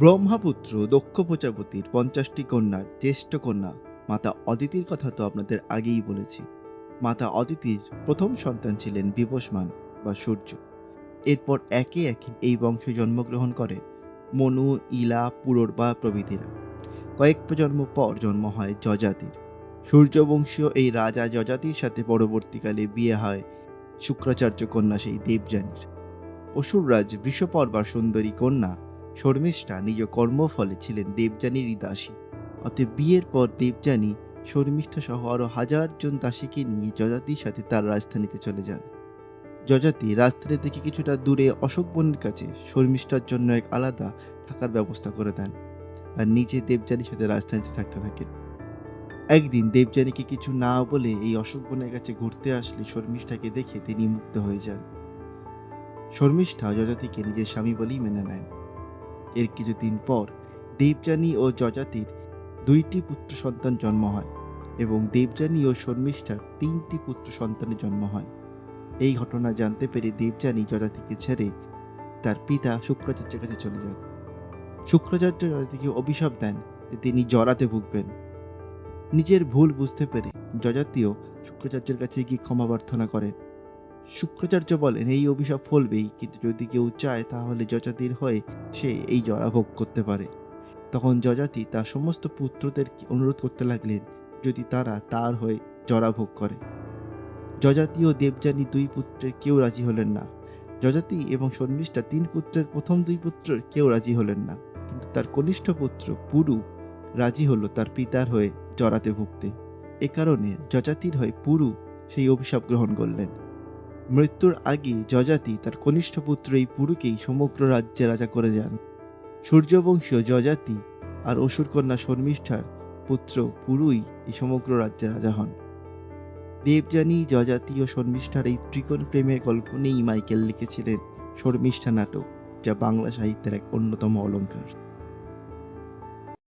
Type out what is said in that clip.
ব্রহ্মাপুত্র দক্ষ প্রজাপতির পঞ্চাশটি কন্যার জ্যেষ্ঠ কন্যা, মাতা অদিতির কথা তো আপনাদের আগেই বলেছি। মাতা অদিতির প্রথম সন্তান ছিলেন বিবস্মান বা সূর্য। এরপর একে একে এই বংশে জন্মগ্রহণ করেন মনু, ইলা পুরোরবা প্রভৃতিরা। কয়েক প্রজন্ম পর জন্ম হয় যজাতির। সূর্যবংশীয় এই রাজা যজাতির সাথে পরবর্তীকালে বিয়ে হয় শুক্রাচার্য কন্যা সেই দেবযানীর। অসুররাজ বৃষপর্বার সুন্দরী কন্যা শর্মিষ্ঠা নিজ কর্মফলে ছিলেন দেবযানীরই দাসী অতএব বিয়ের পর দেবযানী, শর্মিষ্ঠা সহ আরও হাজার জন দাসীকে নিয়ে যজাতির সাথে তার রাজধানীতে চলে যান। যজাতি রাজধানী থেকে কিছুটা দূরে অশোক বনের কাছে শর্মিষ্ঠার জন্য এক আলাদা থাকার ব্যবস্থা করে দেন আর নিজে দেবযানীর সাথে রাজধানীতে থাকতে থাকেন। একদিন দেবযানীকে কিছু না বলে এই অশোক বনের কাছে ঘুরতে আসলে শর্মিষ্ঠাকে দেখে তিনি মুগ্ধ হয়ে যান। শর্মিষ্ঠা যজাতিকে নিজের স্বামী বলেই মেনে নেন। এর কিছুদিন পর দেবযানী ও যজাতির দুইটি পুত্র সন্তান জন্ম হয় এবং দেবযানী ও শর্মিষ্ঠার তিনটি পুত্র সন্তানের জন্ম হয়। এই ঘটনা জানতে পেরে দেবযানী যজাতিকে ছেড়ে তার পিতা শুক্রাচার্যের কাছে চলে যান। শুক্রাচার্য যজাতিকে অভিশাপ দেন যে তিনি জরাতে ভুগবেন। নিজের ভুল বুঝতে পেরে যজাতিও শুক্রাচার্যের কাছে গিয়ে ক্ষমা প্রার্থনা করেন। শুক্রাচার্য বলেন, এই অভিশাপ ফলবেই, কিন্তু যদি কেউ চায় তাহলে যজাতির হয়ে সে এই জরা ভোগ করতে পারে। তখন যজাতি তার সমস্ত পুত্রদের অনুরোধ করতে লাগলেন, যদি তারা তার হয়ে জরা ভোগ করে। যজাতি ও দেবযানী দুই পুত্রের কেউ রাজি হলেন না। যজাতি এবং শর্মিষ্ঠা তিন পুত্রের প্রথম দুই পুত্রের কেউ রাজি হলেন না। কিন্তু তার কনিষ্ঠ পুত্র পুরু রাজি হলো তার পিতার হয়ে জরাতে ভুগতে। এ কারণে যজাতির হয়ে পুরু সেই অভিশাপ গ্রহণ করলেন। মৃত্যুর আগে যজাতি তার কনিষ্ঠ পুত্র এই পুরুকেই সমগ্র রাজ্যে রাজা করে যান সূর্যবংশীয় যজাতি আর অসুরকন্যা শর্মিষ্ঠার পুত্র পুরুই এই সমগ্র রাজ্যে রাজা হন। দেবযানী, যজাতি ও শর্মিষ্ঠার এই ত্রিকোণ প্রেমের গল্প নিয়েই মাইকেল লিখেছিলেন শর্মিষ্ঠা নাটক, যা বাংলা সাহিত্যের এক অন্যতম অলংকার